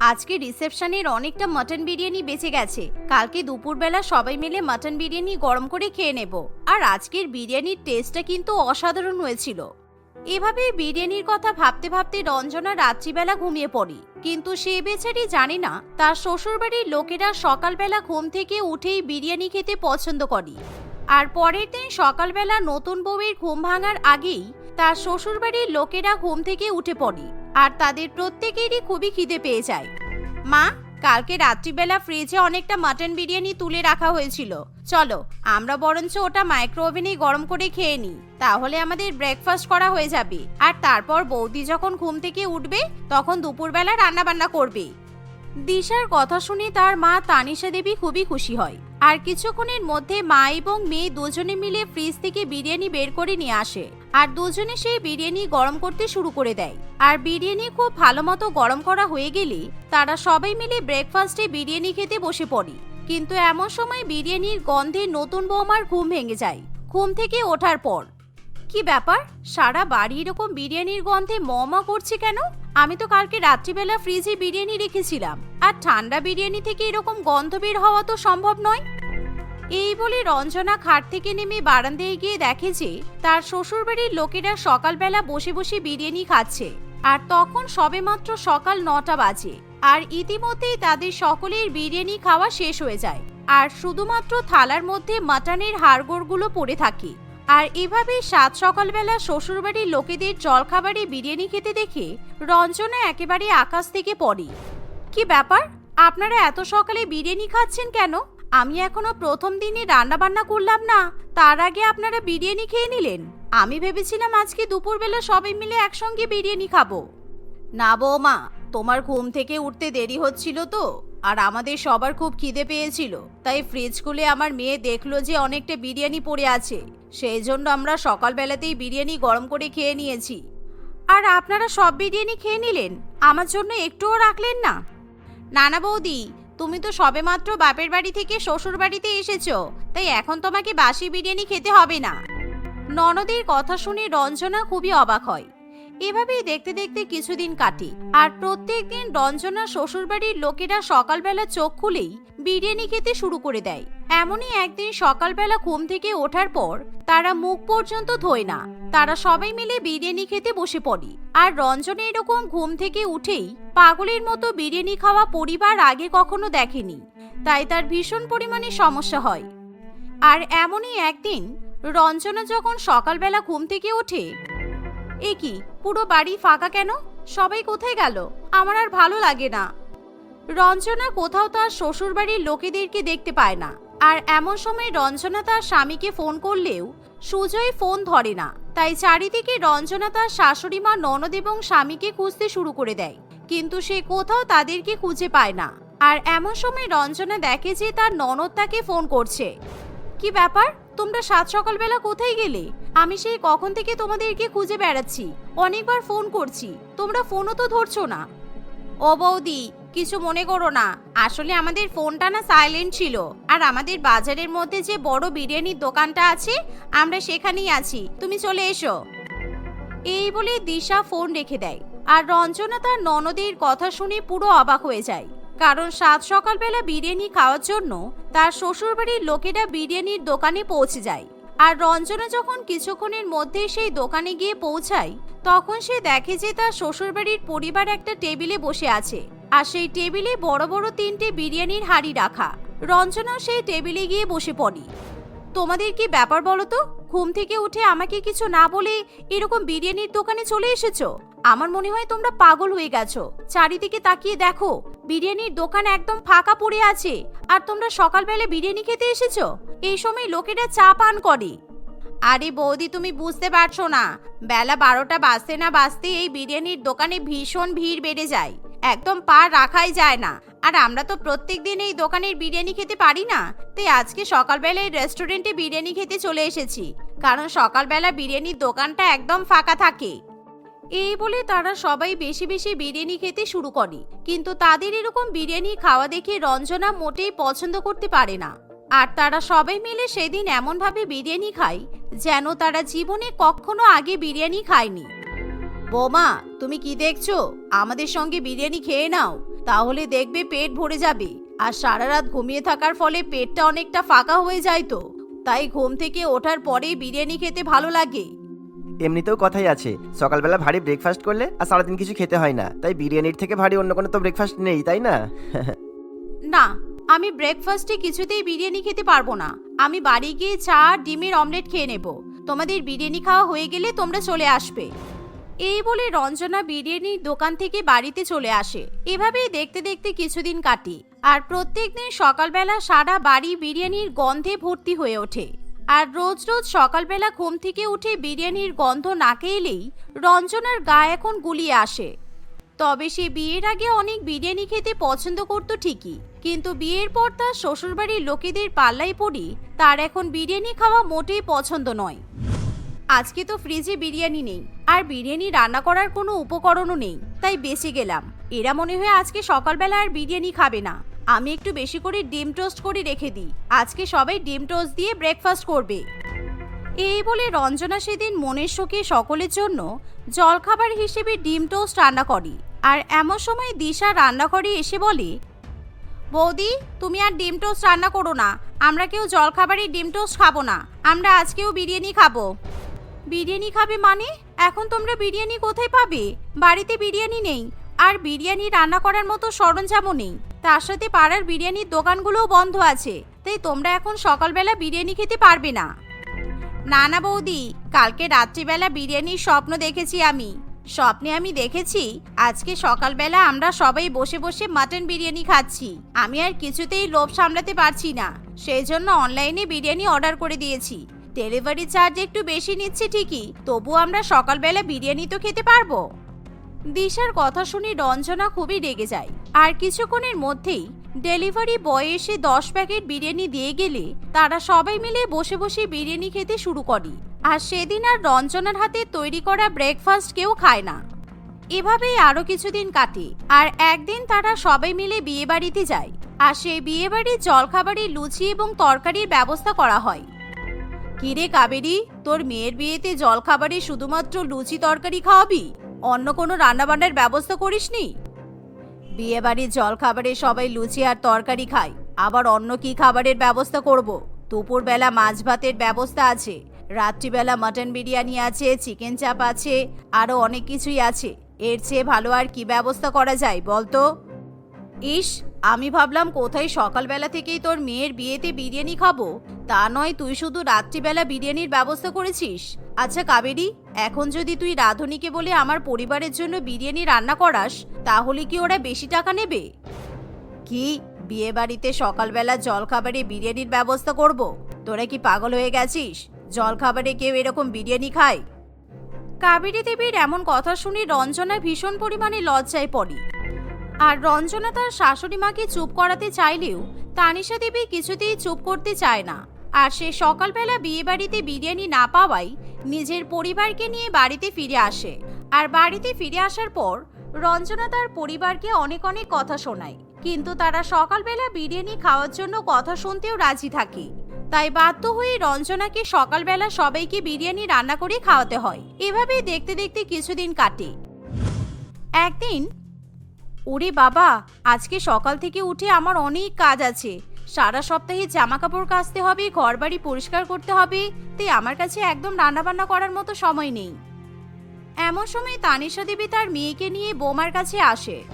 আজকে রিসেপশনের অনেকটা মাটন বিরিয়ানি বেঁচে গেছে। কালকে দুপুরবেলা সবাই মিলে মাটন বিরিয়ানি গরম করে খেয়ে নেব। আর আজকের বিরিয়ানির টেস্টটা কিন্তু অসাধারণ হয়েছিল। এভাবে বিরিয়ানির কথা ভাবতে ভাবতে রঞ্জনা রাত্রিবেলা ঘুমিয়ে পড়ি। কিন্তু সে বেচারি জানে না, তার শ্বশুরবাড়ির লোকেরা সকালবেলা ঘুম থেকে উঠেই বিরিয়ানি খেতে পছন্দ করে। আর পরের দিন সকালবেলা নতুন বউয়ের ঘুম ভাঙার আগেই তার শ্বশুরবাড়ির লোকেরা ঘুম থেকে উঠে পড়ে। আর তাদের প্রত্যেকেরই খুবই খিদে পেয়ে যায়। মা, কালকে রাত্রিবেলা ফ্রিজে অনেকটা মাটন বিরিয়ানি তুলে রাখা হয়েছিল। চলো, আমরা বরঞ্চ ওটা মাইক্রো ওভেনে গরম করে খেয়ে নিই। তাহলে আমাদের ব্রেকফাস্ট করা হয়ে যাবে। আর তারপর বৌদি যখন ঘুম থেকে উঠবে, তখন দুপুরবেলা রান্না বান্না করবে। দিশার কথা শুনে তার মা তানিশা দেবী খুবই খুশি হয়। আর কিছুক্ষণের মধ্যে মা এবং মেয়ে দুজনে মিলে ফ্রিজ থেকে বিরিয়ানি বের করে নিয়ে আসে। আর দুজনে সেই বিরিয়ানি গরম করতে শুরু করে দেয়। আর বিরিয়ানি খুব ভালো মতো গরম করা হয়ে গেলে তারা সবাই মিলে ব্রেকফাস্টে বিরিয়ানি খেতে বসে পড়ে। কিন্তু এমন সময় বিরিয়ানির গন্ধে নতুন বৌমার ঘুম ভেঙে যায়। ঘুম থেকে ওঠার পর, কি ব্যাপার? সারা বাড়ি এরকম বিরিয়ানির গন্ধে মমা করছে কেন? আমি তো কালকে রাত্রিবেলা ফ্রিজে বিরিয়ানি রেখেছিলাম। আর ঠান্ডা বিরিয়ানি থেকে এরকম গন্ধ বের হওয়া তো সম্ভব নয়? এই বলে রঞ্জনা খাট থেকে নেমে বারান্দায় গিয়ে দেখে যে তার শ্বশুরবাড়ির লোকেরা সকালবেলা বসে বসে বিরিয়ানি খাচ্ছে। আর তখন সবেমাত্র সকাল নটা বাজে। আর ইতিমধ্যেই তাদের সকলের বিরিয়ানি খাওয়া শেষ হয়ে যায়। আর শুধুমাত্র থালার মধ্যে মাটনের হাড়গোড়গুলো পড়ে থাকে। আর এভাবে সাত সকালবেলা শ্বশুরবাড়ির লোকেদের জলখাবারে বিরিয়ানি খেতে দেখে রঞ্জনা একেবারে আকাশ থেকে পড়ে। কি ব্যাপার? আপনারা এত সকালে বিরিয়ানি খাচ্ছেন কেন? আমি এখনও প্রথম দিনই রান্না বান্না করলাম না, তার আগে আপনারা বিরিয়ানি খেয়ে নিলেন। আমি ভেবেছিলাম আজকে দুপুরবেলা সবাই মিলে একসঙ্গে বিরিয়ানি খাব। না বৌমা, তোমার ঘুম থেকে উঠতে দেরি হচ্ছিল তো, আর আমাদের সবার খুব খিদে পেয়েছিল। তাই ফ্রিজ খুলে আমার মেয়ে দেখল যে অনেকটা বিরিয়ানি পড়ে আছে। সেই জন্য আমরা সকালবেলাতেই বিরিয়ানি গরম করে খেয়ে নিয়েছি। আর আপনারা সব বিরিয়ানি খেয়ে নিলেন, আমার জন্য একটুও রাখলেন না। নানা বৌদি তুমি তো সবে মাত্র বাপের বাড়ি থেকে শ্বশুর বাড়িতে এসেছ, তাই এখন তোমাকে বাসি বিরিয়ানি খেতে হবে না। ননদের কথা শুনে রঞ্জনা খুবই অবাক হয়। এভাবেই দেখতে দেখতে কিছুদিন কাটে। আর প্রত্যেক দিন রঞ্জনা শ্বশুরবাড়ির লোকেরা সকালবেলা চোখ খুলেই বিরিয়ানি খেতে শুরু করে দেয়। এমনই একদিন সকালবেলা ঘুম থেকে ওঠার পর তারা মুখ পর্যন্ত ধোয় না। তারা সবাই মিলে বিরিয়ানি খেতে বসে পড়ে। আর রঞ্জনা এরকম ঘুম থেকে উঠেই পাগলের মতো বিরিয়ানি খাওয়া পরিবার আগে কখনো দেখেনি। তাই তার ভীষণ পরিমাণে সমস্যা হয়। আর এমনই একদিন রঞ্জনা যখন সকালবেলা ঘুম থেকে ওঠে এ কি, পুরো বাড়ি ফাঁকা কেন? সবাই কোথায় গেল? আমার আর ভালো লাগে না। রঞ্জনা কোথাও তার শ্বশুরবাড়ির লোকেদেরকে দেখতে পায় না। আর এমন সময় রঞ্জনা তার স্বামীকে ফোন করলেও সুজয় ফোন ধরে না। তাই চারিদিকে রঞ্জনা তার শাশুড়ি মা, ননদ এবং স্বামীকে খুঁজতে শুরু করে দেয়। কিন্তু সে কোথাও তাদেরকে খুঁজে পায় না। আর এমন সময় রঞ্জনা দেখে যে তার ননদ তাকে ফোন করছে। কি ব্যাপার? তোমরা সাত সকালবেলা কোথায় গেলে? আমি সেই কখন থেকে তোমাদেরকে খুঁজে বেড়াচ্ছি। অনেকবার ফোন করছি। তোমরা ফোনও তো ধরছো না। ও বৌদি, কিছু মনে করো না। আসলে আমাদের ফোনটা না সাইলেন্ট ছিল। আর আমাদের বাজারের মধ্যে যে বড় বিরিয়ানির দোকানটা আছে, আমরা সেখানেই আছি। তুমি চলে এসো। এই বলে দিশা ফোন রেখে দেয়। আর রঞ্জনা তার ননদের কথা শুনে পুরো অবাক হয়ে যায়। কারণ সাত সকালবেলা বিরিয়ানি খাওয়ার জন্য তার শ্বশুরবাড়ির লোকেরা বিরিয়ানির দোকানে পৌঁছে যায়। আর রঞ্জনা যখন কিছুক্ষণের মধ্যে সেই দোকানে গিয়ে পৌঁছায়, তখন সে দেখে যে তার শ্বশুরবাড়ির পরিবার একটা টেবিলে বসে আছে। আর সেই টেবিলে বড় বড় তিনটে বিরিয়ানির হাড়ি রাখা। রঞ্জনা সেই টেবিলে গিয়ে বসে পড়ে। তোমাদের কি ব্যাপার বলো তো? ঘুম থেকে উঠে আমাকে কিছু না বলে এরকম বিরিয়ানির দোকানে চলে এসেছ? আমার মনে হয় তোমরা পাগল হয়ে গেছো। চারিদিকে তাকিয়ে দেখো, বিরিয়ানির দোকান একদম ফাঁকা পড়ে আছে। আর তোমরা সকালবেলা বিরিয়ানি খেতে এসেছ? এই সময় লোকেরা চা পান করে। আরে বৌদি, তুমি বুঝতে পারছ না। বেলা বারোটা বাজতে না বাজতে এই বিরিয়ানির দোকানে ভীষণ ভিড় বেড়ে যায়। একদম পা রাখাই যায় না। আর আমরা তো প্রত্যেক দিন এই দোকানের বিরিয়ানি খেতে পারি না। তাই আজকে সকালবেলা এই রেস্টুরেন্টে বিরিয়ানি খেতে চলে এসেছি। কারণ সকালবেলা বিরিয়ানির দোকানটা একদম ফাঁকা থাকে। এই বলে তারা সবাই বেশি বেশি বিরিয়ানি খেতে শুরু করে। কিন্তু তাদের এরকম বিরিয়ানি খাওয়া দেখে রঞ্জনা মোটেই পছন্দ করতে পারে না। আর তারা সবাই মিলে সেদিন এমনভাবে বিরিয়ানি খায়, যেন তারা জীবনে কখনো আগে বিরিয়ানি খায়নি। বোমা, তুমি কি দেখছ? আমাদের সঙ্গে বিরিয়ানি খেয়ে নাও। তাহলে দেখবে পেট ভরে যাবে। আর সারা রাত ঘুমিয়ে থাকার ফলে পেটটা অনেকটা ফাঁকা হয়ে যায় তো। তাই ঘুম থেকে ওঠার পরেই বিরিয়ানি খেতে ভালো লাগে। এমনিতেও কথাই আছে, সকালবেলা ভারী ব্রেকফাস্ট করলে আর সারাদিন কিছু খেতে হয় না। তাই বিরিয়ানির থেকে ভারী অন্য কোনো তো ব্রেকফাস্ট নেই, তাই না? না, আমি ব্রেকফাস্টে কিছুতেই বিরিয়ানি খেতে পারব না। আমি বাড়ি গিয়ে চা ডিমের অমলেট খেয়ে নেব। তোমাদের বিরিয়ানি খাওয়া হয়ে গেলে তোমরা চলে আসবে। এই বলে রঞ্জনা বিরিয়ানির দোকান থেকে বাড়িতে চলে আসে। এভাবেই দেখতে দেখতে কিছুদিন কাটি। আর প্রত্যেকদিন সকালবেলা সারা বাড়ি বিরিয়ানির গন্ধে ভর্তি হয়ে ওঠে। আর রোজ রোজ সকালবেলা ঘুম থেকে উঠে বিরিয়ানির গন্ধ নাকে এলেই রঞ্জনার গা এখন গুলিয়ে আসে। তবে সে বিয়ের আগে অনেক বিরিয়ানি খেতে পছন্দ করত ঠিকই, কিন্তু বিয়ের পর তার শ্বশুরবাড়ির লোকেদের পাল্লাই পড়ি তার এখন বিরিয়ানি খাওয়া মোটেই পছন্দ নয়। আজকে তো ফ্রিজে বিরিয়ানি নেই, আর বিরিয়ানি রান্না করার কোনো উপকরণও নেই, তাই বেঁচে গেলাম। এরা মনে হয় আজকে সকালবেলা আর বিরিয়ানি খাবে না। আমি একটু বেশি করে ডিম টোস্ট করে রেখে দিই। আজকে সবাই ডিম টোস্ট দিয়ে ব্রেকফাস্ট করবে। এই বলে রঞ্জনা সেদিন মনের শোকে সকলের জন্য জলখাবার হিসেবে ডিম টোস্ট রান্না করে। আর এমন সময় দিশা রান্নাঘরে এসে বলে, বৌদি, তুমি আর ডিম টোস্ট রান্না করো না। আমরা কেউ জলখাবারে ডিম টোস্ট খাব না। আমরা আজকেও বিরিয়ানি খাব। বিরিয়ানি খাবে মানে? এখন তোমরা বিরিয়ানি কোথায় পাবে? বাড়িতে বিরিয়ানি নেই। আর বিরিয়ানি রান্না করার মতো সরঞ্জামও নেই। তার সাথে পাড়ার বিরিয়ানির দোকানগুলোও বন্ধ আছে, তাই তোমরা এখন সকালবেলা বিরিয়ানি খেতে পারবে না। না না বৌদি, কালকে রাত্রিবেলা বিরিয়ানির স্বপ্ন দেখেছি আমি। স্বপ্নে আমি দেখেছি, আজকে সকালবেলা আমরা সবাই বসে বসে মাটন বিরিয়ানি খাচ্ছি। আমি আর কিছুতেই লোভ সামলাতে পারছি না, সেই জন্য অনলাইনে বিরিয়ানি অর্ডার করে দিয়েছি। ডেলিভারি চার্জ একটু বেশি নিচ্ছে ঠিকই তবু আমরা সকালবেলা বিরিয়ানি তো খেতে পারব। দিশার কথা শুনে রঞ্জনা খুবই রেগে যায়। আর কিছুক্ষণের মধ্যেই ডেলিভারি বয় এসে দশ প্যাকেট বিরিয়ানি দিয়ে গেলে তারা সবাই মিলে বসে বসে বিরিয়ানি খেতে শুরু করে। আর সেদিন আর রঞ্জনার হাতে তৈরি করা ব্রেকফাস্ট কেউ খায় না। এভাবেই আরও কিছুদিন কাটে। আর একদিন তারা সবাই মিলে বিয়ে বাড়িতে যায়। আর সেই বিয়ে বাড়ির জলখাবারে লুচি এবং তরকারির ব্যবস্থা করা হয়। কিরে কাবেরি, তোর মেয়ের বিয়েতে জলখাবারে শুধুমাত্র লুচি তরকারি খাওয়াবি? অন্য কোনো রান্নাবান্নার ব্যবস্থা করিসনি? বিয়ে বাড়ির জলখাবারে সবাই লুচি আর তরকারি খায়, আবার অন্য কি খাবারের ব্যবস্থা করব? দুপুরবেলা মাছ ভাতের ব্যবস্থা আছে, রাত্রিবেলা মটন বিরিয়ানি আছে, চিকেন চাপ আছে আরও অনেক কিছুই আছে। এর চেয়ে ভালো আর কি ব্যবস্থা করা যায় বলতো? ইস আমি ভাবলাম কোথায় সকালবেলা থেকেই তোর মেয়ের বিয়েতে বিরিয়ানি খাব? তা নয়, তুই শুধু রাত্রিবেলা বিরিয়ানির ব্যবস্থা করেছিস। আচ্ছা কাবেরি, এখন যদি তুই রাধুনিকে বলে আমার পরিবারের জন্য বিরিয়ানি রান্না করাস, তাহলে কি ওরা বেশি টাকা নেবে? কি? বিয়ে বাড়িতে সকালবেলা জলখাবারে বিরিয়ানির ব্যবস্থা করব? তোরা কি পাগল হয়ে গেছিস? জলখাবারে কেউ এরকম বিরিয়ানি খায়? কাবেরী দেবীর এমন কথা শুনে রঞ্জনা ভীষণ পরিমাণে লজ্জায় পড়ে। আর রঞ্জনা তার শাশুড়ি মাকে চুপ করাতে চাইলেও তানিশা দেবী কিছুতেই চুপ করতে চায় না। আর সে সকালবেলা বিয়ে বাড়িতে বিরিয়ানি না পাওয়াই নিজের পরিবারকে নিয়ে বাড়িতে ফিরে আসে। আর বাড়িতে ফিরে আসার পর রঞ্জনা তার পরিবারকে অনেক অনেক কথা শোনায়। কিন্তু তারা সকালবেলা বিরিয়ানি খাওয়ার জন্য কথা শুনতেও রাজি থাকে। তাই বাধ্য হয়ে রঞ্জনাকে সকালবেলা সবাইকে বিরিয়ানি রান্না করে খাওয়াতে হয়। এভাবেই দেখতে দেখতে কিছুদিন কাটে। একদিন ওরে বাবা, আজকে সকাল থেকে উঠে আমার অনেক কাজ আছে। সারা সপ্তাহে জামা কাপড় কাচতে হবে, ঘরবাড়ি পরিষ্কার করতে হবে তাই আমার কাছে একদম রান্নাবান্না করার মতো সময় নেই। এমন সময় তানিশা দেবী তার মেয়েকে নিয়ে বৌমার কাছে আসে।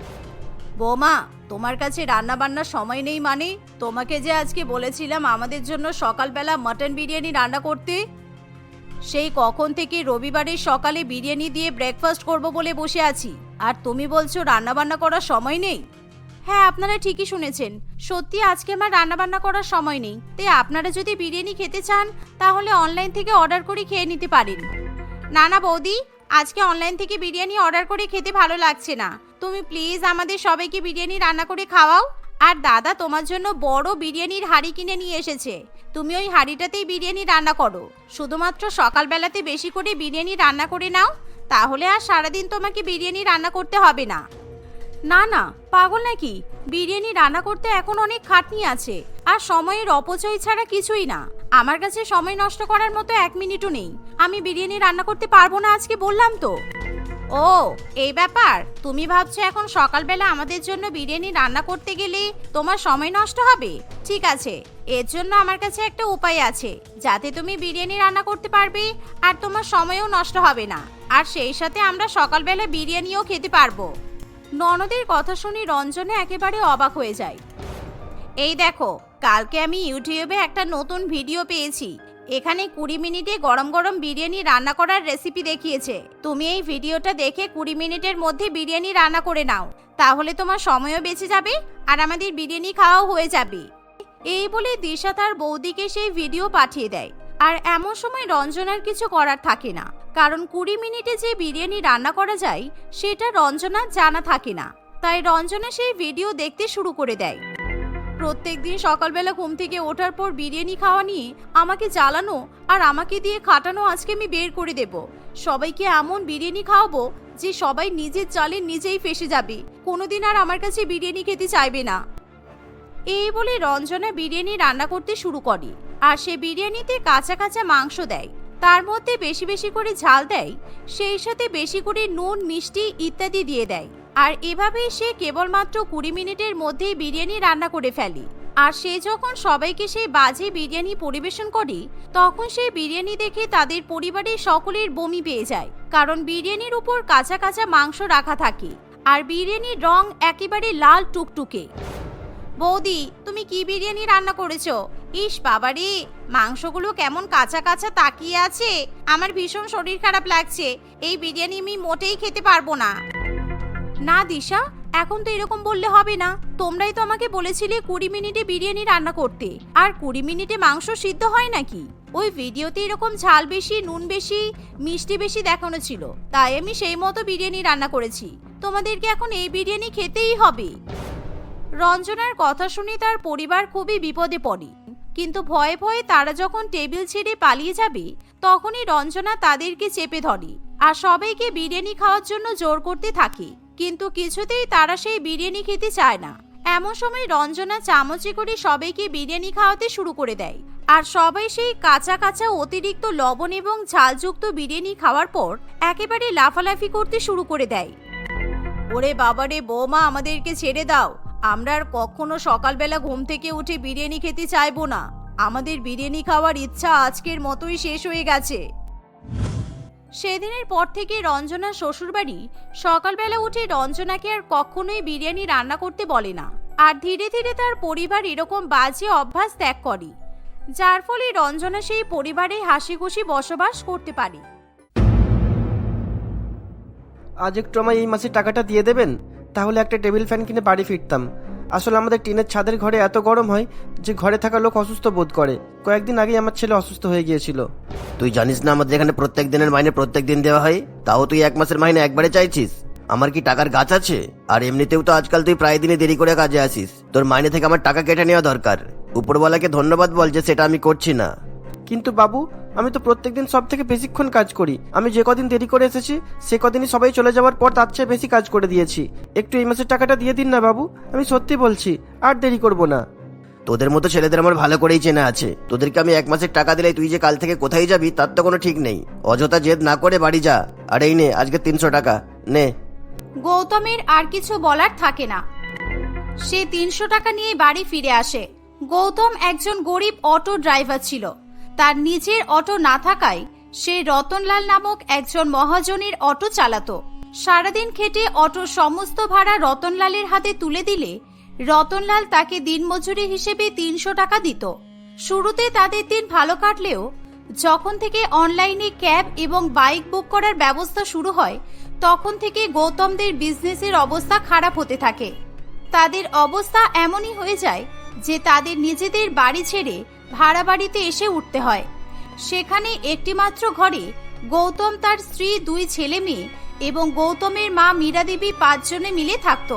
বৌমা, তোমার কাছে রান্না বান্নার সময় নেই মানে? তোমাকে যে আজকে বলেছিলাম আমাদের জন্য সকালবেলা মটন বিরিয়ানি রান্না করতে? সেই কখন থেকে রবিবারের সকালে বিরিয়ানি দিয়ে ব্রেকফাস্ট করব বলে বসে আছি। আর তুমি বলছো রান্না বান্না করার সময় নেই? হ্যাঁ আপনারা ঠিকই শুনেছেন। সত্যি আজকে আমার রান্না বান্না করার সময় নেই। তাই আপনারা যদি বিরিয়ানি খেতে চান, তাহলে অনলাইন থেকে অর্ডার করে খেয়ে নিতে পারেন। না না, বৌদি, আজকে অনলাইন থেকে বিরিয়ানি অর্ডার করে খেতে ভালো লাগছে না। তুমি প্লিজ আমাদের সবাইকে বিরিয়ানি রান্না করে খাওয়াও। আর দাদা তোমার জন্য বড় বিরিয়ানির হাড়ি কিনে নিয়ে এসেছে। তুমি ওই হাঁড়িটাতেই বিরিয়ানি রান্না করো। শুধুমাত্র সকালবেলাতে বেশি করে বিরিয়ানি রান্না করে নাও, তাহলে আর সারাদিন তোমাকে বিরিয়ানি রান্না করতে হবে না। না না, পাগল নাকি? বিরিয়ানি রান্না করতে এখন অনেক খাটনি আছে, আর সময়ের অপচয় ছাড়া কিছুই না। আমার কাছে সময় নষ্ট করার মতো এক মিনিটও নেই। আমি বিরিয়ানি রান্না করতে পারব না আজকে বললাম তো। ও, এই ব্যাপার। তুমি ভাবছ এখন সকালবেলা আমাদের জন্য বিরিয়ানি রান্না করতে গেলে তোমার সময় নষ্ট হবে? ঠিক আছে, এর জন্য আমার কাছে একটা উপায় আছে, যাতে তুমি বিরিয়ানি রান্না করতে পারবে আর তোমার সময়ও নষ্ট হবে না। আর সেই সাথে আমরা সকালবেলা বিরিয়ানিও খেতে পারব। ননদের কথা শুনে রঞ্জনে একেবারে অবাক হয়ে যায়। এই দেখো, কালকে আমি ইউটিউবে একটা নতুন ভিডিও পেয়েছি। এখানে কুড়ি মিনিটে গরম গরম বিরিয়ানি রান্না করার রেসিপি দেখিয়েছে। তুমি এই ভিডিওটা দেখে কুড়ি মিনিটের মধ্যে বিরিয়ানি রান্না করে নাও। তাহলে তোমার সময়ও বেঁচে যাবে আর আমাদের বিরিয়ানি খাওয়াও হয়ে যাবে। এই বলে দিশা তার বৌদিকে সেই ভিডিও পাঠিয়ে দেয়। আর এমন সময় রঞ্জনার কিছু করার থাকে না। কারণ কুড়ি মিনিটে যে বিরিয়ানি রান্না করা যায়, সেটা রঞ্জনার জানা থাকে না। তাই রঞ্জনা সেই ভিডিও দেখতে শুরু করে দেয়। প্রত্যেকদিন সকালবেলা ঘুম থেকে ওঠার পর বিরিয়ানি খাওয়া নিয়ে আমাকে জ্বালানো আর আমাকে দিয়ে খাটানো আজকে আমি বের করে দেব। সবাইকে এমন বিরিয়ানি খাওয়াবো যে সবাই নিজের চালে নিজেই ফেসে যাবে। কোনোদিন আর আমার কাছে বিরিয়ানি খেতে চাইবে না। এই বলে রঞ্জনা বিরিয়ানি রান্না করতে শুরু করে আর সে বিরিয়ানিতে কাঁচা কাঁচা মাংস দেয়। তার মধ্যে বেশি বেশি করে ঝাল দেয়, সেই সাথে বেশি করে নুন, মিষ্টি ইত্যাদি দিয়ে দেয়। আর এভাবেই সে কেবলমাত্র কুড়ি মিনিটের মধ্যেই বিরিয়ানি রান্না করে ফেলে। আর সে যখন সবাইকে সেই বাজে বিরিয়ানি পরিবেশন করে, তখন সেই বিরিয়ানি দেখে তাদের পরিবারের সকলের বমি পেয়ে যায়, কারণ বিরিয়ানির উপর কাঁচা কাঁচা মাংস রাখা থাকে। আর বিরিয়ানির রং একেবারে লাল টুকটুকে। বৌদি, তুমি কি বিরিয়ানি রান্না করেছ? ইস বাবারে, মাংসগুলো কেমন কাঁচা কাঁচা তাকিয়ে আছে। আমার ভীষণ শরীর খারাপ লাগছে। এই বিরিয়ানি আমি মোটেই খেতে পারব না। না দিশা, এখন তো এরকম বললে হবে না। তোমরাই তো আমাকে বলেছিলে কুড়ি মিনিটে বিরিয়ানি রান্না করতে। আর কুড়ি মিনিটে মাংস সিদ্ধ হয় নাকি? ওই ভিডিওতে এরকম ঝাল বেশি, নুন বেশি, মিষ্টি বেশি দেখানো ছিল। তাই আমি সেই মতো বিরিয়ানি রান্না করেছি। তোমাদেরকে এখন এই বিরিয়ানি খেতেই হবে। রঞ্জনার কথা শুনে তার পরিবার খুবই বিপদে পড়ে। কিন্তু ভয়ে ভয়ে তারা যখন টেবিল ছেড়ে পালিয়ে যাবে, তখনই রঞ্জনা তাদেরকে চেপে ধরে আর সবাইকে বিরিয়ানি খাওয়ার জন্য জোর করতে থাকে। কিন্তু কিছুতেই তারা সেই বিরিয়ানি খেতে চায় না। এমন সময় রঞ্জনা চামচে করে সবাইকে বিরিয়ানি খাওয়াতে শুরু করে দেয় আর সবাই সেই কাঁচা কাঁচা অতিরিক্ত লবণ এবং ঝালযুক্ত বিরিয়ানি খাওয়ার পর একেবারে লাফালাফি করতে শুরু করে দেয়। ওরে বাবারে, বৌমা, আমাদেরকে ছেড়ে দাও। আমরা আর কখনো সকালবেলা ঘুম থেকে উঠে বিরিয়ানি খেতে চাইব না। আমাদের বিরিয়ানি খাওয়ার ইচ্ছা আজকের মতোই শেষ হয়ে গেছে। সেদিনের পর থেকে রঞ্জনা শ্বশুরবাড়ি, সকালবেলা উঠে রঞ্জনাকে আর কখনোই বিরিয়ানি রান্না করতে বলে না। আর ধীরে ধীরে তার পরিবার এরকম বাজে অভ্যাস ত্যাগ করে, যার ফলে রঞ্জনা সেই পরিবারে হাসি খুশি বসবাস করতে পারে। আজ একটু আমায় এই মাসে টাকাটা দিয়ে দেবেন? তাহলে একটা টেবিল ফ্যান কিনে বাড়ি ফিরতাম। আসলে আমাদের টিনের ছাদের ঘরে এত গরম হয় যে ঘরে থাকা লোক অসুস্থ বোধ করে। কয়েকদিন আগেই আমার ছেলে অসুস্থ হয়ে গিয়েছিল। তুই জানিস না আমাদের এখানে প্রত্যেক দিনের মাইনে প্রত্যেক দিন দেওয়া হয়? তাও তুই এক মাসের মাইনে একবারে চাইছিস? আমার কি টাকার গাছ আছে? আর এমনিতেও তো আজকাল তুই প্রায় দিনে দেরি করে কাজে আসিস। তোর মাইনে থেকে আমার টাকা কেটে নেওয়া দরকার। উপরওয়ালাকে ধন্যবাদ বল যে সেটা আমি করছি না। কিন্তু বাবু আমি তো প্রত্যেকদিন সব থেকে বেশিক্ষণ কাজ করি। আমি যে কদিন দেরি করে এসেছি সে কদিনই সবাই চলে যাওয়ার পর তার চেয়ে বেশি কাজ করে দিয়েছি। একটু এই মাসের টাকাটা দিয়ে দিন না বাবু আমি সত্যি বলছি আর দেরি করব না। তোদের মতো ছেলেদের আমার ভালো করেই চেনা আছে। তোদেরকে আমি এক মাসের টাকা দিলে তুই যে কাল থেকে কোথায় যাবি তার তো কোনো ঠিক নেই। অযথা জেদ না করে বাড়ি যা। আর এই নে আজকে তিনশো টাকা। নে। গৌতমের আর কিছু বলার থাকে না। সে তিনশো টাকা নিয়ে বাড়ি ফিরে আসে। গৌতম একজন গরিব অটো ড্রাইভার ছিল। তার নিজের অটো না থাকায় সে রতনলাল নামক একজন মহাজনের অটো চালাতো। সারাদিন খেটে অটোর সমস্ত ভাড়া রতনলালের হাতে তুলে দিলে রতনলাল তাকে দিনমজুরি হিসেবে তিনশো টাকা দিত। শুরুতে তাদের দিন ভালো কাটলেও যখন থেকে অনলাইনে ক্যাব এবং বাইক বুক করার ব্যবস্থা শুরু হয়, তখন থেকে গৌতমদের বিজনেসের অবস্থা খারাপ হতে থাকে। তাদের অবস্থা এমনই হয়ে যায় যে তাদের নিজেদের বাড়ি ছেড়ে ভাড়া বাড়িতে এসে উঠতে হয়। সেখানে একটিমাত্র ঘরে গৌতম তার স্ত্রী, দুই ছেলে মেয়ে এবং গৌতমের মা মীরা দেবী পাঁচজনে মিলে থাকতো।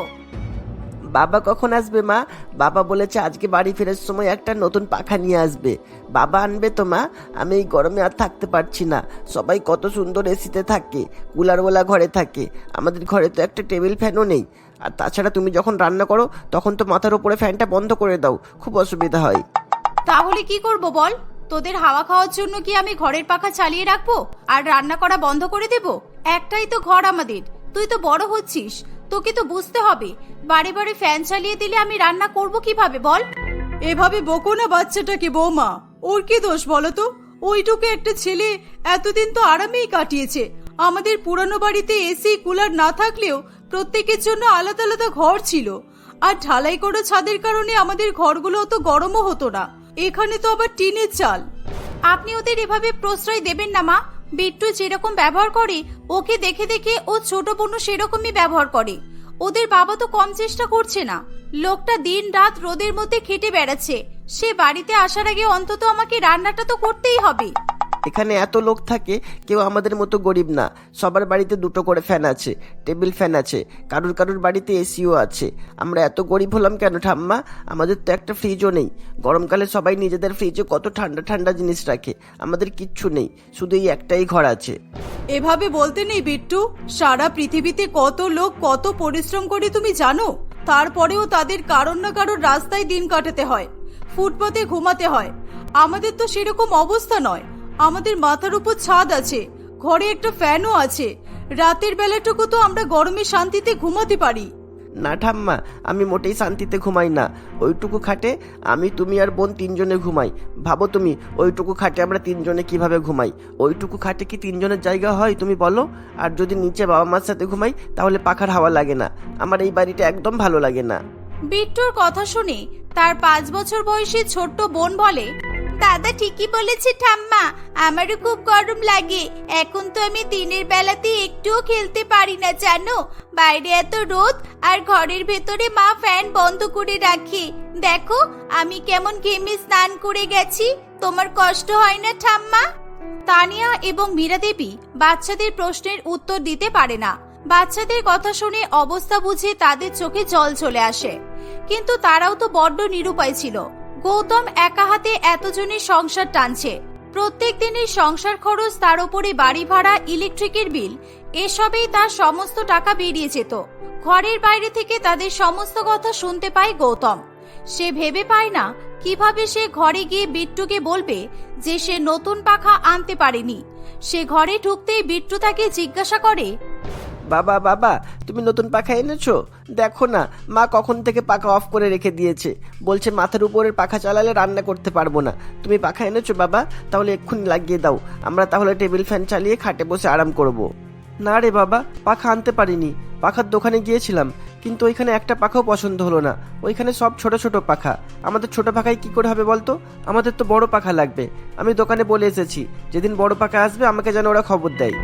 বাবা কখন আসবে মা? বাবা বলেছে আজকে বাড়ি ফেরার সময় একটা নতুন পাখা নিয়ে আসবে। বাবা আনবে তো মা? আমি এই গরমে আর থাকতে পারছি না। সবাই কত সুন্দর এসিতে থাকে, কুলারওয়ালা ঘরে থাকে। আমাদের ঘরে তো একটা টেবিল ফ্যানও নেই। আর তাছাড়া তুমি যখন রান্না করো, তখন তো মাথার উপরে ফ্যানটা বন্ধ করে দাও। খুব অসুবিধা হয়। তাহলে কি করব বল? তোদের হাওয়া খাওয়ার জন্য কি আমি ঘরের পাখা চালিয়ে রাখব? আর রান্না করা বন্ধ করে দেব? একটাই তো ঘর আমাদের। তুই তো বড় হচ্ছিস। তোকে তো বুঝতে হবে। বারে বারে ফ্যান চালিয়ে দিলে আমি রান্না করব কীভাবে বল? এভাবে বকো না বাচ্চাটাকে, বৌমা। ওর কি দোষ বলো তো? ওইটুকু একটা ছেলে এতদিন তো আরামেই কাটিয়েছে। আমাদের পুরানো বাড়িতে এসি কুলার না থাকলেও প্রত্যেকের জন্য আলাদা আলাদা ঘর ছিল। আর ঢালাই করা ছাদের কারণে আমাদের ঘরগুলো অত গরমও হতো না। এখানে তো আবার টিনের চাল। আপনি ওদের এভাবে প্রশ্রয় দেবেন না, মা। বিট্টু যেরকম ব্যবহার করে, ওকে দেখে দেখে ও ছোট বোনও সেরকমই ব্যবহার করে। ওদের বাবা তো কম চেষ্টা করছে না। লোকটা দিন রাত রোদের মধ্যে খেটে বেড়াচ্ছে। সে বাড়িতে আসার আগে অন্তত আমাকে রান্নাটা তো করতেই হবে। এখানে এত লোক থাকে, কেউ আমাদের মতো গরিব না। সবার বাড়িতে দুটো করে ফ্যান আছে, টেবিল ফ্যান আছে, কারুর কারুর বাড়িতে এসিও আছে। আমরা এত গরিব হলাম কেন ঠাম্মা? আমাদের তো একটা ফ্রিজও নেই। গরমকালে সবাই নিজেদের ফ্রিজে কত ঠান্ডা ঠান্ডা জিনিস রাখে। আমাদের কিচ্ছু নেই, শুধু এই একটাই ঘর আছে। এভাবে বলতে নেই বিট্টু। সারা পৃথিবীতে কত লোক কত পরিশ্রম করে তুমি জানো? তারপরেও তাদের কারোর না কারোর রাস্তায় দিন কাটাতে হয়, ফুটপাতে ঘুমাতে হয়। আমাদের তো সেরকম অবস্থা নয়। আমাদের মাথার উপর ছাদ আছে ঘরে একটা ফ্যানও আছে। রাতের বেলাটুকু তো আমরা গরমে শান্তিতে ঘুমাতে পারি। না ঠাম্মা আমি মোটেই শান্তিতে ঘুমাই না। ওইটুকু খাটে আমি তুমি আর বোন তিনজনে ঘুমাই। ভাবো তুমি ওইটুকু খাটে আমরা তিনজনে কীভাবে ঘুমাই? ওইটুকু খাটে কি তিনজনের জায়গা হয় তুমি বলো? আর যদি নিচে বাবা মার সাথে ঘুমাই তাহলে পাখার হাওয়া লাগে না। আমার এই বাড়িটা একদম ভালো লাগে না। বিট্টুর কথা শুনে তার পাঁচ বছর বয়সী ছোট্ট বোন বলে দাদা ঠিকই বলেছে ঠাম্মা, আমারও খুব গরম লাগে। এখন তো আমি দিনের বেলাতে একটুও খেলতে পারি না, জানো? বাইরে এত রোদ, আর ঘরের ভেতরে মা ফ্যান বন্ধ করে রাখে। দেখো, আমি কেমন ঘেমে স্নান করে গেছি। তোমার কষ্ট হয় না ঠাম্মা? তানিয়া এবং মীরা দেবী বাচ্চাদের প্রশ্নের উত্তর দিতে পারে না। বাচ্চাদের কথা শুনে অবস্থা বুঝে তাদের চোখে জল চলে আসে। কিন্তু তারাও তো বড্ড নিরুপায় ছিল। গৌতম একা হাতে এতজনের সংসার টানছে। প্রত্যেক দিনের সংসার খরচ তার উপরে বাড়ি ভাড়া, ইলেকট্রিকের বিল, এসবেই তার সমস্ত টাকা বেরিয়ে যেত। ঘরের বাইরে থেকে তাদের সমস্ত কথা শুনতে পায় গৌতম। সে ভেবে পায় না কীভাবে সে ঘরে গিয়ে বিট্টুকে বলবে যে সে নতুন পাখা আনতে পারেনি। সে ঘরে ঢুকতেই বিট্টু তাকে জিজ্ঞাসা করে বাবা বাবা, তুমি নতুন পাখা এনেছো? দেখো না, মা কখন থেকে পাখা অফ করে রেখে দিয়েছে। বলছে, মাথার উপরের পাখা চালালে রান্না করতে পারব না। তুমি পাখা এনেছো, বাবা? তাহলে এক্ষুনি লাগিয়ে দাও। আমরা তাহলে টেবিল ফ্যান চালিয়ে খাটে বসে আরাম করব। না রে বাবা, পাখা আনতে পারিনি। পাখার দোকানে গিয়েছিলাম, কিন্তু ওইখানে একটা পাখাও পছন্দ হলো না। ওইখানে সব ছোট ছোট পাখা। আমাদের ছোট পাখায় কি করে হবে বলতো? আমাদের তো বড় পাখা লাগবে। আমি দোকানে বলে এসেছি, যেদিন বড় পাখা আসবে আমাকে যেন ওরা খবর দেয়।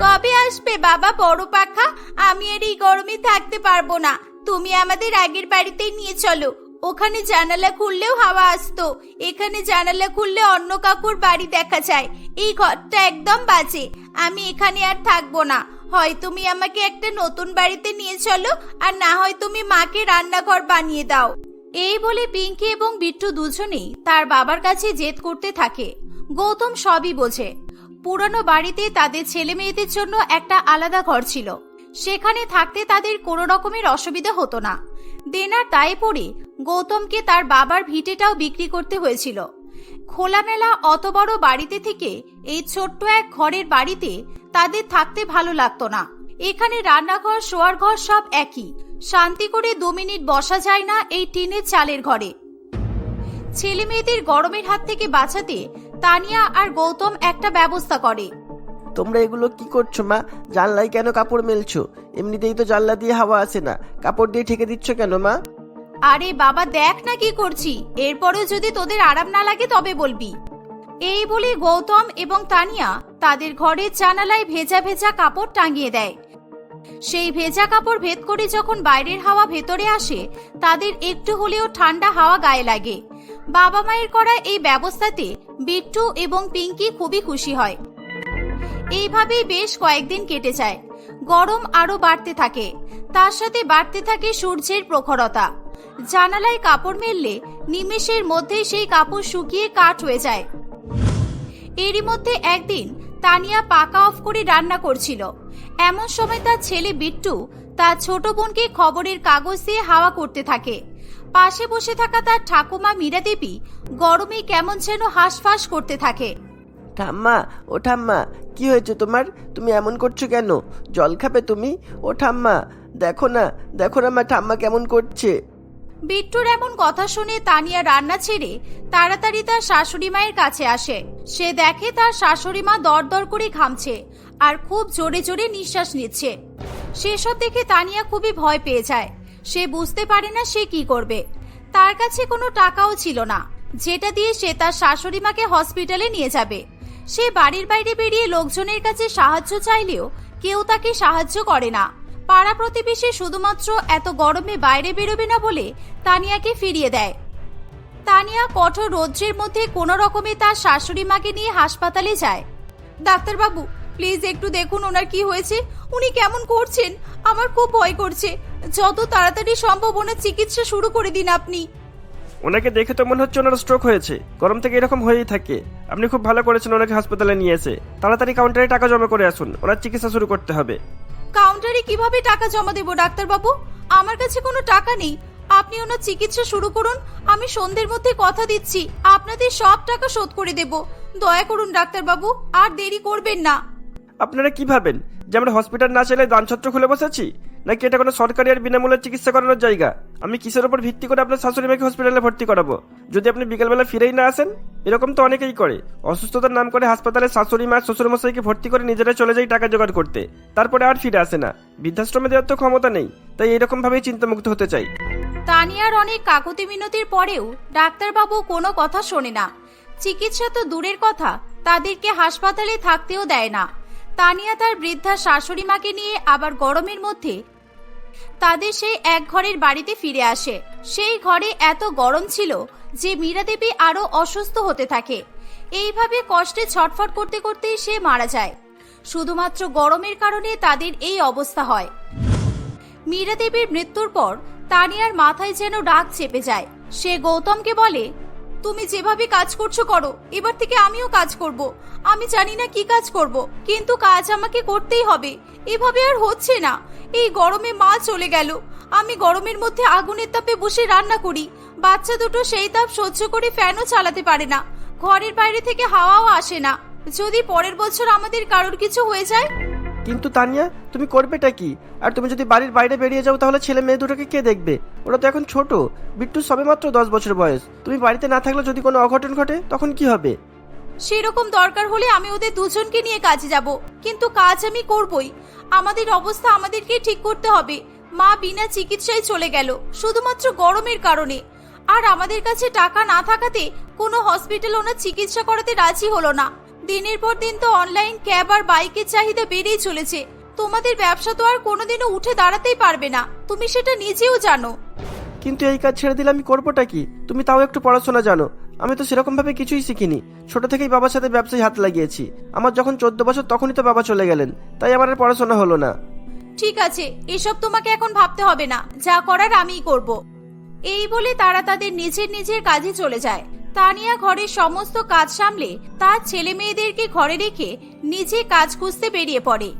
কবে আসবে, বাবা? বড় পাখা, আমি আর এই গরমে থাকতে পারব না। তুমি আমাদের আগের বাড়িতেই নিয়ে চলো। ওখানে জানালা খুললেও হাওয়া আসতো। এখানে জানালা খুললে অন্য কাকুর বাড়ি দেখা যায়। এই ঘরটা একদম বাজে। আমি এখানে আর থাকব না। হয় তুমি আমাকে একটা নতুন বাড়িতে নিয়ে চলো, আর না হয় তুমি মাকে রান্নাঘর বানিয়ে দাও। এই বলে পিঙ্কি এবং বিট্টু দুজনেই তার বাবার কাছে জেদ করতে থাকে। গৌতম সবই বোঝে। পুরনো বাড়িতে তাদের ছেলে মেয়েদের জন্য একটা আলাদা ঘর ছিল। সেখানে থাকতে তাদের কোনো রকমের অসুবিধা হতো না। দেনার দায়ে পড়ে গৌতমকে তার বাবার ভিটেটাও বিক্রি করতে হয়েছিল। খোলামেলা অত বড় বাড়িতে থেকে এই ছোট্ট এক ঘরের বাড়িতে তাদের থাকতে ভালো লাগতো না। এখানে রান্নাঘর শোয়ার ঘর সব একই। শান্তি করে দু মিনিট বসা যায় না এই টিনের চালের ঘরে। ছেলে মেয়েদের গরমের হাত থেকে বাঁচাতে তানিয়া আর গৌতম একটা ব্যবস্থা করে। তোমরা এগুলো কি করছ মা? জানলায় কেন কাপড় মেলছো? এমনিতেই তো জানলা দিয়ে হাওয়া আসে না। কাপড় দিয়ে ঠেকে দিচ্ছ কেন মা? আরে বাবা দেখ না কি করছি। এরপরেও যদি তোদের আরাম না লাগে তবে বলবি। এই বলে গৌতম এবং তানিয়া তাদের ঘরের জানালায় ভেজা ভেজা কাপড় টাঙিয়ে দেয়। সেই ভেজা কাপড় ভেদ করে যখন বাইরের হাওয়া ভেতরে আসে তাদের একটু হলেও ঠান্ডা হাওয়া গায়ে লাগে। বাবা মায়ের করা এই ব্যবস্থাতে বিট্টু এবং পিঙ্কি খুবই খুশি হয়। এইভাবেই বেশ কয়েকদিন কেটে যায়। গরম আরও বাড়তে থাকে। তার সাথে বাড়তে থাকে সূর্যের প্রখরতা। জানালায় কাপড় মেললে নিমেষের মধ্যেই সেই কাপড় শুকিয়ে কাঠ হয়ে যায়। এরই মধ্যে একদিন তানিয়া পাকা অফ করে রান্না করছিল। এমন সময় তার ছেলে বিট্টু তার ছোট বোনকে খবরের কাগজ দিয়ে হাওয়া করতে থাকে। পাশে বসে থাকা তার ঠাকুমা মীরা দেবী গরমে কেমন যেন হাঁসফাঁস করতে থাকে। ঠাম্মা ও ঠাম্মা কি হয়েছে তোমার? তুমি এমন করছ কেন? জল খাবে তুমি? ও ঠাম্মা দেখো না দেখো না মা ঠাম্মা কেমন করছে। বিট্টুর এমন কথা শুনে তানিয়া রান্না ছেড়ে তাড়াতাড়ি তার শাশুড়ি মায়ের কাছে আসে। সে দেখে তার শাশুড়ি মা দর দর করে ঘামছে আর খুব জোরে জোরে নিঃশ্বাস নিচ্ছে। সেসব দেখে তানিয়া খুবই ভয় পেয়ে যায়। সে বুঝতে পারে না সে কি করবে। তার কাছে কোনো টাকাও ছিল না। যেটা দিয়ে সে তার শাশুড়ি মাকে হসপিটালে নিয়ে যাবে। সে বাড়ির বাইরে বেরিয়ে লোকজনের কাছে সাহায্য চাইলেও কেউ তাকে সাহায্য করে না। পাড়া প্রতিবেশী শুধুমাত্র এত গরমে বাইরে বেরোবে না বলে তানিয়াকে ফিরিয়ে দেয়। তানিয়া কঠোর রৌদ্রের মধ্যে কোনো রকমে তার শাশুড়ি মাকে নিয়ে হাসপাতালে যায়। ডাক্তারবাবু প্লিজ একটু দেখুন ওনার কি হয়েছে। উনি কেমন করছেন? আমার খুব ভয় করছে। যত তাড়াতাড়ি সম্ভব ওনার চিকিৎসা শুরু করে দিন আপনি। ওনাকে দেখে তো মনে হচ্ছে ওনার স্ট্রোক হয়েছে। গরম থেকে এরকম হয়েই থাকে। আপনি খুব ভালো করেছেন ওনাকে হাসপাতালে নিয়ে এসে। তাড়াতাড়ি কাউন্টারে টাকা জমা করে আসুন। ওনার চিকিৎসা শুরু করতে হবে। কাউন্টারে কীভাবে টাকা জমা দেবো ডাক্তারবাবু? আমার কাছে কোনো টাকা নেই। আপনি ওনার চিকিৎসা শুরু করুন। আমি সন্ধ্যের মধ্যে কথা দিচ্ছি। আপনাদের সব টাকা শোধ করে দেব। দয়া করুন ডাক্তারবাবু। আর দেরি করবেন না। আপনারা কি ভাবেন? যে আমরা হসপিটাল না চাইলে দানছত্র খুলে বসেছি? নাকি এটা কোনো সরকারি আর বিনামূল্যে চিকিৎসা করানোর জায়গা? আমি কিসের উপর ভিত্তি করে আপনার শাশুড়ি মাকে হসপিটালে ভর্তি করাবো? যদি আপনি বিকেলবেলা ফিরেই না আসেন? এরকম তো অনেকেই করে। অসুস্থতার নাম করে হাসপাতালে শাশুড়ি মা, শ্বশুরমশাইকে ভর্তি করে নিজেরা চলে যায় টাকা জোগাড় করতে। তারপরে আর ফিরে আসে না। বৃদ্ধাশ্রমে দেওয়ার তো ক্ষমতা নেই। তাই এরকম ভাবেই চিন্তামুক্ত হতে চাই। তানিয়ার অনেক কাকুতি মিনতির পরেও ডাক্তারবাবু কোনো কথা শোনে না। চিকিৎসা তো দূরের কথা, তাদেরকে হাসপাতালে থাকতেও দেয় না। তানিয়া তার বৃদ্ধা শাশুড়ি মাকে নিয়ে আবার গরমের মধ্যে। তাদের সেই এক ঘরের বাড়িতে ফিরে আসে। সেই ঘরে এত গরম ছিল যে মীরা দেবী আরও অসুস্থ হতে থাকে। এইভাবে কষ্টে ছটফট করতে করতেই সে মারা যায়। শুধুমাত্র গরমের কারণে তাদের এই অবস্থা হয়। মীরা দেবীর মৃত্যুর পর তানিয়ার মাথায় যেন ডাক চেপে যায়। সে গৌতমকে বলে তুমি যেভাবে কাজ করছ করো। এবার থেকে আমিও কাজ করব। আমি জানি না কি কাজ করব, কিন্তু কাজ আমাকে করতেই হবে। এভাবে আর হচ্ছে না। এই গরমে মা চলে গেল। আমি গরমের মধ্যে আগুনের তাপে বসে রান্না করি। বাচ্চা দুটো সেই তাপ সহ্য করে ফ্যানও চালাতে পারে না। ঘরের বাইরে থেকে হাওয়াও আসে না। যদি পরের বছর আমাদের কারোর কিছু হয়ে যায়? কিন্তু তানিয়া, তুমি করবেটা কি? আর তুমি যদি বাড়ির বাইরে বেরিয়ে যাও, তাহলে ছেলে মেয়ে দুটোকে কে দেখবে? ওরা তো এখন ছোট। বিট্টু সবে মাত্র দশ বছর বয়স। তুমি বাড়িতে না থাকলে যদি কোনো অঘটন ঘটে, তখন কি হবে? সেরকম দরকার হলে আমি ওদের দুজনকে নিয়ে কাজে যাব। কিন্তু কাজ আমি করবই। আমাদের অবস্থা আমাদেরকে ঠিক করতে হবে। মা বিনা চিকিৎসায় চলে গেল, শুধুমাত্র গরমের কারণে। আর আমাদের কাছে টাকা না থাকাতে কোনো হসপিটাল ওনার চিকিৎসা করাতে রাজি হলো না। দিনের পর দিন তো অনলাইন ক্যাব আর বাইকের চাহিদা বেড়েই চলেছে। তোমাদের ব্যবসা তো আর কোনোদিনও উঠে দাঁড়াতেই পারবে না। তুমি সেটা নিজেও জানো। কিন্তু এই কাজ ছেড়ে দিলে আমি করবোটা কি? তুমি তাও একটু পড়াশোনা জানো। আমি তো সেরকম ভাবে কিছুই শিখিনি। ছোট থেকেই বাবার সাথে ব্যবসায় হাত লাগিয়েছি। আমার যখন চোদ্দ বছর তখনই তো বাবা চলে গেলেন। তাই আমার আর পড়াশোনা হলো না। ঠিক আছে এসব তোমাকে এখন ভাবতে হবে না। যা করার আমিই করব। এই বলে তারা তাদের নিজের নিজের কাজে চলে যায়। তানিয়া ঘরের সমস্ত কাজ সামলে তার ছেলে মেয়েদেরকে ঘরে রেখে নিজে কাজ খুঁজতে বেরিয়ে পড়ে।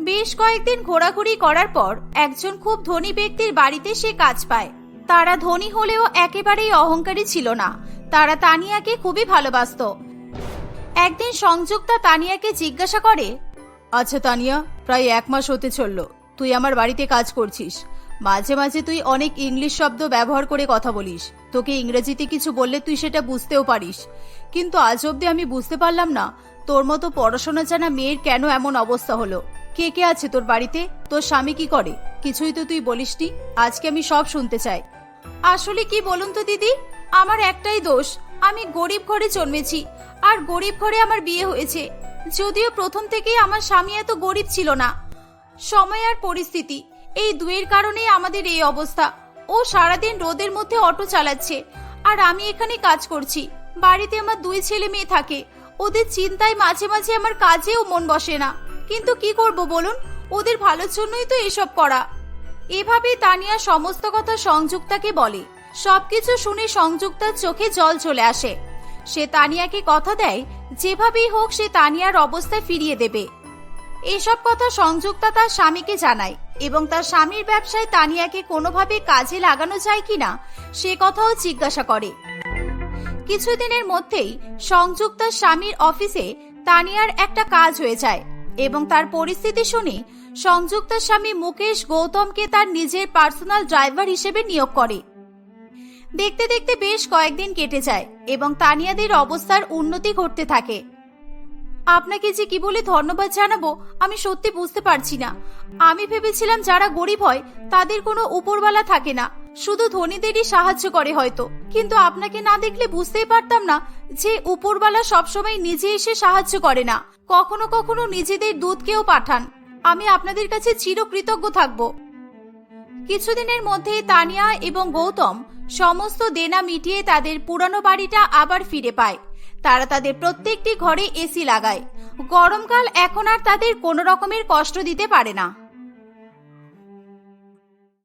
বেশ কয়েকদিন ঘোরাঘুরি করার পর একজন খুব ধনী ব্যক্তির বাড়িতে সে কাজ পায়। তারা ধনী হলেও একেবারেই অহংকারী ছিল না। তারা তানিয়াকে খুবই ভালোবাসতো। একদিন সংযুক্তা তানিয়াকে জিজ্ঞাসা করে আচ্ছা তানিয়া, প্রায় এক মাস হতে চলল। তুই আমার বাড়িতে কাজ করছিস। মাঝে মাঝে তুই অনেক ইংলিশ শব্দ ব্যবহার করে কথা বলিস। তোকে ইংরেজিতে কিছু বললে তুই সেটা বুঝতেও পারিস। কিন্তু আজ অব্দি আমি বুঝতে পারলাম না, তোর মতো পড়াশোনা জানা মেয়ের কেন এমন অবস্থা হলো? কে কে আছে তোর বাড়িতে? তোর স্বামী কি করে? কিছুই তো তুই বলিসনি। আজকে আমি সব শুনতে চাই। আসলে কি বলুন তো দিদি? আমার একটাই দোষ, আমি গরিব ঘরে জন্মেছি, আর গরিব ঘরে আমার বিয়ে হয়েছে। যদিও প্রথম থেকেই আমার স্বামী এত গরিব ছিল না। সময় আর পরিস্থিতি, এই দুয়ের কারণেই আমাদের এই অবস্থা। ও সারাদিন রোদের মধ্যে অটো চালাচ্ছে। আর আমি এখানে কাজ করছি। বাড়িতে আমার দুই ছেলে মেয়ে থাকে। ওদের চিন্তায় মাঝে মাঝে আমার কাজেও মন বসে না। কিন্তু কি করব বলুন? ওদের ভালোর জন্যই তো এসব করা। এভাবে তানিয়া সমস্ত কথা সংযুক্তাকে বলে। সবকিছু শুনে সংযুক্তার চোখে জল চলে আসে। সে তানিয়াকে কথা দেয়, যেভাবেই হোক সে তানিয়ার অবস্থায় ফিরিয়ে দেবে। এসব কথা সংযুক্তা তার স্বামীকে জানায় এবং তার স্বামীর ব্যবসায় তানিয়াকে কোনোভাবে কাজে লাগানো যায় কিনা সে কথাও জিজ্ঞাসা করে। কিছুদিনের মধ্যেই সংযুক্তার স্বামীর অফিসে তানিয়ার একটা কাজ হয়ে যায় এবং তার পরিস্থিতি শুনে সংযুক্তার স্বামী মুকেশ গৌতমকে তার নিজের পার্সোনাল ড্রাইভার হিসেবে নিয়োগ করে। দেখতে দেখতে বেশ কয়েকদিন কেটে যায় এবং তানিয়াদের অবস্থার উন্নতি ঘটতে থাকে। আপনাকে যে কি বলে ধন্যবাদ জানাব, আমি সত্যি বুঝতে পারছি না। আমি ভেবেছিলাম যারা গরিব হয়, তাদের কোনো উপরওয়ালা থাকে না। শুধু ধনীদেরই সাহায্য করে হয়তো। কিন্তু আপনাকে না দেখলে বুঝতেই পারতাম না যে উপরওয়ালা সবসময় নিজে এসে সাহায্য করে না। কখনো কখনো নিজেদের দুধকেও পাঠান। আমি আপনাদের কাছে চিরকৃতজ্ঞ থাকব। কিছুদিনের মধ্যেই তানিয়া এবং গৌতম সমস্ত দেনা মিটিয়ে তাদের পুরনো বাড়িটা আবার ফিরে পায়। তারা তাদের প্রত্যেকটি ঘরে এসি লাগায়। গরমকাল এখন আর তাদের কোনো রকমের কষ্ট দিতে পারে না।